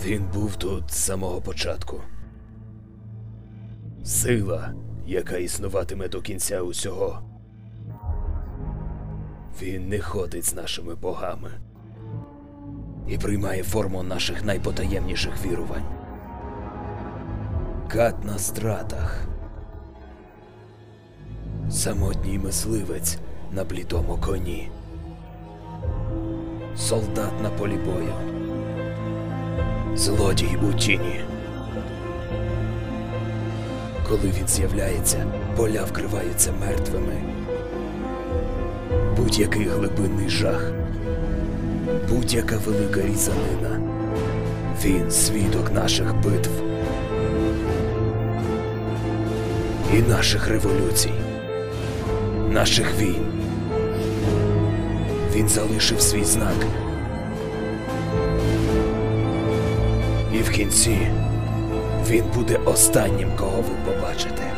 Він був тут з самого початку. Сила, яка існуватиме до кінця усього. Він не ходить з нашими богами і приймає форму наших найпотаємніших вірувань. Кат на стратах. Самотній мисливець на блідому коні. Солдат на полі бою. Злодій у тіні. Коли він з'являється, поля вкриваються мертвими. Будь-який глибинний жах, будь-яка велика різанина. Він свідок наших битв і наших революцій, наших війн. Він залишив свій знак. І в кінці він буде останнім, кого ви побачите.